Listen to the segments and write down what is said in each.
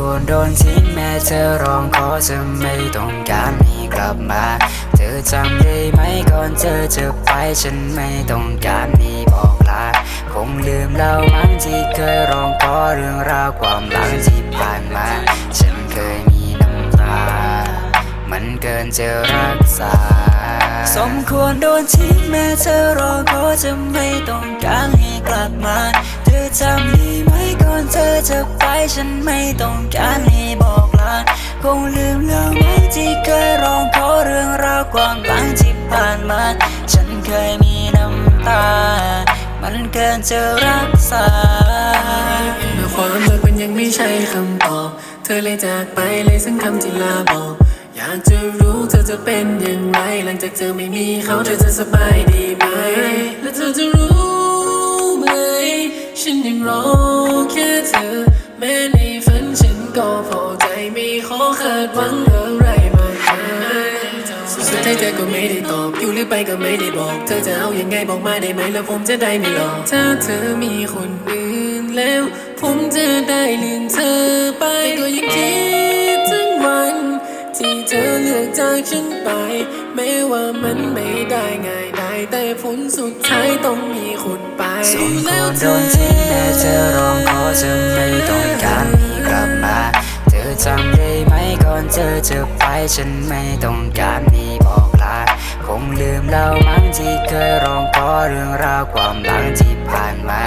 ควรโดนทิ้งแม้เธอร้องขอจะไม่ต้องการให้กลับมา เธอจำได้ไหมก่อนเธอจะไปฉันไม่ต้องการให้บอกลาคงลืมแล้วมั้งที่เคยร้องขอเรื่องราวความหลังที่ผ่านมา ฉันเคยมีน้ำตา มันเกินจะรักษา สมควรโดนทิ้งแม้เธอร้อก็จะไม่ต้องการให้กลับมา เธอจำได้ไหม เธอจะไปฉันไม่ต้องการให้บอกลาคงลืมแล้วมั้งที่เคยร้องขอเรื่องราวความหลังที่ผ่านมา ฉันเคยมีน้ำตา มันเกินจะรักษาเมื่อความรักมันยังไม่ใช่คำตอบ เธอเลยจากไปเลยซึ่งคำที่ลาบอกอยากจะรู้เธอจะเป็นอย่างไร หลังจากเธอไม่มีเขาเธอจะสบายดีไหม และเธอจะรู้ ฉันยังรอแค่เธอ แม้ในฝันฉันก็พอใจไม่ขอคาดหวังอะไรมากมายสุดท้ายเธอก็ไม่ได้ตอบอยู่หรือไปก็ไม่ได้บอก เธอจะเอาอยังไงบอกมาได้ไหมแล้วผมจะได้ไม่หลอกถ้าเธอมีคนอื่นแล้ว ผมจะได้ลืมเธอไปก็ยัง จากฉันไปแม้ว่ามันไม่ได้ง่ายได้แต่ผลสุดท้ายต้องมีคนไปสมควรโดนทิ้งแม้เธอร้องขอจะไม่ต้องการให้กลับมา เธอจำได้ไหมก่อนเธอจะไปฉันไม่ต้องการให้บอกลาคงลืมแล้วมั้งที่เคยร้องขอเรื่องราวความหลังที่ผ่านมา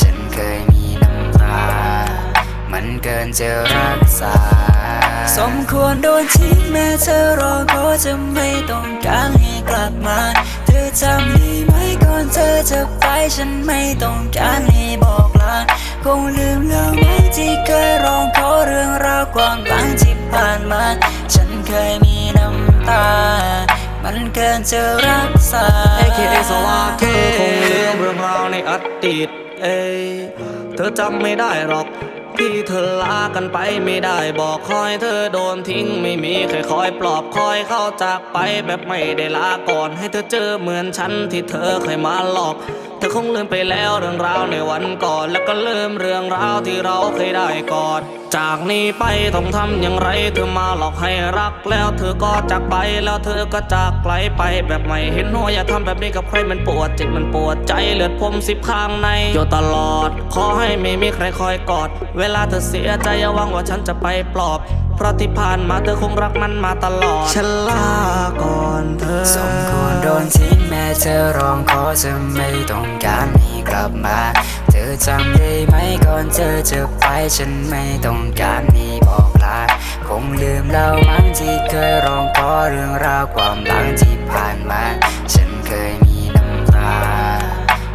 ฉันเคยมี นเกินจะรักษา สมควรโดนทิ้งแม้เธอรอก็จะไม่ต้องการให้กลับมา เธอจำได้ไหมก่อนเธอจะไปฉันไม่ต้องการให้บอกลาคงลืมแล้วไหมที่เคยร้องขอเรื่องราวความหลังที่ผ่านมา ฉันเคยมีน้ำตา มันเกินจะรักษา AKA สวาเธอคงลืมเรื่องราวในอดีตเอ้ยเธอจำไม่ได้หรอก ที่เธอลากันไปไม่ได้บอกคอยเธอโดนทิ้งไม่มีใครคอยปลอบคอยเข้าจากไปแบบไม่ได้ลาก่อน ให้เธอเจอเหมือนฉันที่เธอเคยมาหลอกเธอคงลืมไปแล้วเรื่องราวในวันก่อน แล้วก็ลืมเรื่องราวที่เราเคยได้กอด จากนี้ไปต้องทำอย่างไร เธอมาหลอกให้รัก แล้วเธอก็จากไปแล้วเธอก็จากไกลไปแบบไม่เห็นหัวอย่าทำแบบนี้กับใครมันปวดจิตมันปวดใจเลือดผมสิบข้างในอยู่ตลอด ขอให้ไม่มีใครคอยกอด เวลาเธอเสียใจอย่าหวังว่าฉันจะไปปลอบเพราะที่ผ่านมาเธอคงรักมันมาตลอดฉันลาก่อนเธอสมควรโดนทิ้งแม้ เธอร้องขอจะไม่ต้องการให้กลับมา เธอจำได้ไหมก่อนเธอจะไปฉันไม่ต้องการให้บอกลา คงลืมแล้วมั้งที่เคยร้องขอเรื่องราวความหลังที่ผ่านมา ฉันเคยมีน้ำตา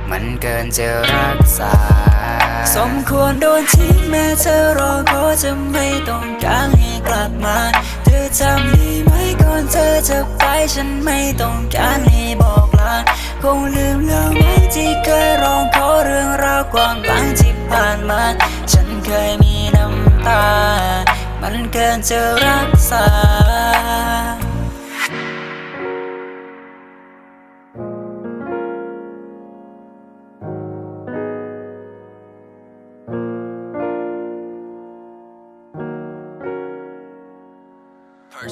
มันเกินจะรักษา สมควรโดนทิ้งแม้เธอรอก็จะไม่ต้องการให้กลับมา เธอจำได้ไหมก่อนเธอจะไปฉันไม่ต้องการให้บอก คงลืมแล้วไหมที่เคยร้องขอเรื่องราวความหลังที่ผ่านมา ฉันเคยมีน้ำตา มันเกินจะรักษา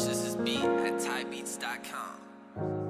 This is beat at ThaiBeats.com.